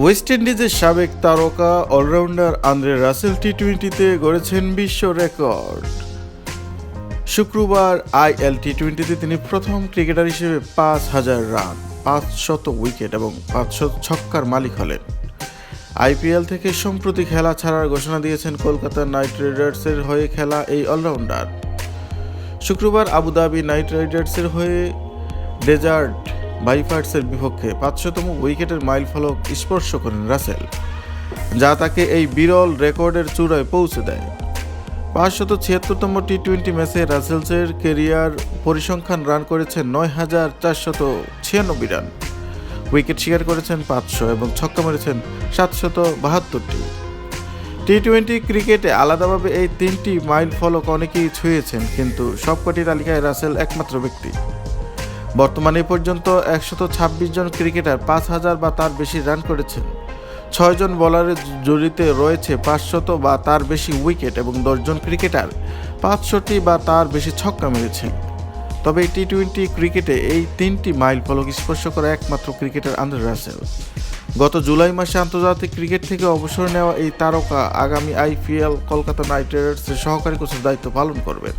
West ইন্ডিজের সাবেক তারকা, অলরাউন্ডার আন্দ্রে রাসেল টি টোয়েন্টিতে গড়েছেন বিশ্ব রেকর্ড। শুক্রবার আইএল টি টোয়েন্টিতে তিনি প্রথম ক্রিকেটার হিসেবে পাঁচ হাজার রান পাঁচ শত উইকেট এবং পাঁচশত ছক্কার মালিক হলেন। আইপিএল থেকে সম্প্রতি খেলা ছাড়ার ঘোষণা দিয়েছেন কলকাতা নাইট রাইডার্সের হয়ে খেলা এই অলরাউন্ডার। শুক্রবার আবুধাবি নাইট রাইডার্সের হয়ে ডেজার্ট ভাইফার্সের বিপক্ষে পাঁচশোতম উইকেটের মাইল ফলক স্পর্শ করেন রাসেল, যা তাকে এই বিরল রেকর্ডের চূড়ায় পৌঁছে দেয়। পাঁচশত ছিয়াত্তরতম টি টোয়েন্টি ম্যাচে রাসেলসের কেরিয়ার পরিসংখ্যান রান করেছেন নয় হাজার চারশত ছিয়ানব্বই রান। উইকেট শিকার করেছেন পাঁচশো এবং ছক্কা মেরেছেন সাতশত বাহাত্তরটি। টি টোয়েন্টি ক্রিকেটে আলাদাভাবে এই তিনটি মাইল ফলক অনেকেই ছুঁয়েছেন, কিন্তু সবকটি তালিকায় রাসেল একমাত্র ব্যক্তি। বর্তমানে এ পর্যন্ত একশত ছাব্বিশ জন ক্রিকেটার পাঁচ হাজার বা তার বেশি রান করেছেন। ছয়জন বলারের জড়িতে রয়েছে পাঁচশত বা তার বেশি উইকেট এবং দশজন ক্রিকেটার পাঁচশোটি বা তার বেশি ছক্কা মেরেছেন। তবে টি টোয়েন্টি ক্রিকেটে এই তিনটি মাইল ফলক স্পর্শ করা একমাত্র ক্রিকেটার আন্দ্রে রাসেল। গত জুলাই মাসে আন্তর্জাতিক ক্রিকেট থেকে অবসর নেওয়া এই তারকা আগামী আইপিএল কলকাতা নাইট রাইডার্সের সহকারী কোচের দায়িত্ব পালন করবেন।